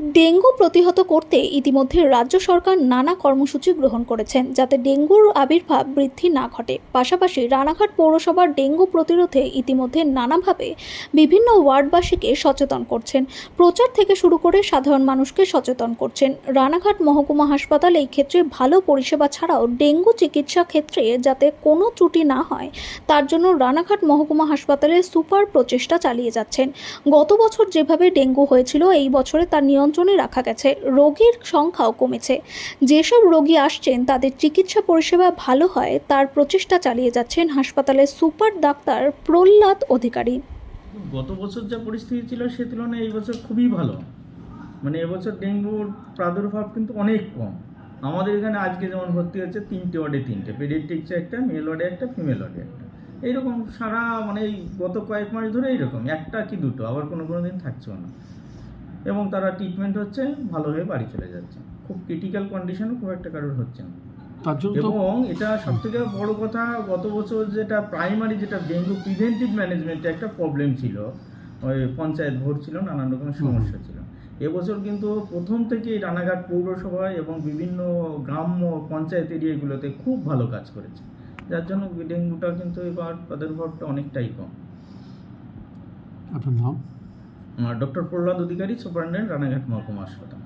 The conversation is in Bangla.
ডেঙ্গু প্রতিহত করতে ইতিমধ্যে রাজ্য সরকার নানা কর্মসূচি গ্রহণ করেছেন যাতে ডেঙ্গুর আবির্ভাব বৃদ্ধি না ঘটে। পাশাপাশি রানাঘাট পৌরসভার ডেঙ্গু প্রতিরোধে ইতিমধ্যে নানাভাবে বিভিন্ন ওয়ার্ডবাসীকে সচেতন করছেন। প্রচার থেকে শুরু করে সাধারণ মানুষকে সচেতন করছেন। রানাঘাট মহকুমা হাসপাতাল এই ক্ষেত্রে ভালো পরিষেবা ছাড়াও ডেঙ্গু চিকিৎসা ক্ষেত্রে যাতে কোনো ত্রুটি না হয়, তার জন্য রানাঘাট মহকুমা হাসপাতালে সুপার প্রচেষ্টা চালিয়ে যাচ্ছেন। গত বছর যেভাবে ডেঙ্গু হয়েছিল, এই বছরে তার নিয়ন্ত্রণে রাখা গেছে। রোগীর সংখ্যাও কমেছে। যেসব রোগী আসছেন, তাদের চিকিৎসা পরিষেবা ভালো হয়, তার প্রচেষ্টা চালিয়ে যাচ্ছেন হাসপাতালের সুপার ডাক্তার প্রহ্লাদ অধিকারী। গত বছর যা পরিস্থিতি ছিল, সে তুলনায় এই বছর খুবই ভালো। মানে এবছর ডেঙ্গুর প্রাদুর্ভাব কিন্তু অনেক কম। আমাদের এখানে আজকে যেমন ভর্তি হচ্ছে, তিনটে ওয়ার্ডে তিনটে। পেডিয়াট্রিক্সে একটা, মেল ওয়ার্ডে একটা, ফিমেল ওয়ার্ডে একটা। এইরকম সারা মানে গত কয়েক মাস ধরে এইরকম। একটা কি দুটো, আবার কোনো কোনো দিন থাকছেও না। এবং তারা ট্রিটমেন্ট হচ্ছে ভালো হয়ে বাড়ি চলে যাচ্ছে। খুব ক্রিটিক্যাল কন্ডিশনও খুব একটা কারোর হচ্ছে না। এবং এটা সব থেকে বড় কথা গত বছর যেটা প্রাইমারি যেটা ডেঙ্গু প্রিভেন্টিভ ম্যানেজমেন্টে একটা প্রবলেম ছিল ওই পঞ্চায়েত ভোট ছিল নানান রকমের সমস্যা ছিল। এবছর কিন্তু প্রথম থেকেই রানাঘাট পৌরসভায় এবং বিভিন্ন গ্রাম্য পঞ্চায়েত এরিয়াগুলোতে খুব ভালো কাজ করেছে। যার জন্য ডেঙ্গুটা কিন্তু এবার তাদের প্রাদুর্ভাবটা অনেকটাই কম। আপনার নাম? ডক্টর প্রহ্লাদ অধিকারী সুপারিনটেন্ডেন্ট রানাঘাট মহকুমা হাসপাতাল।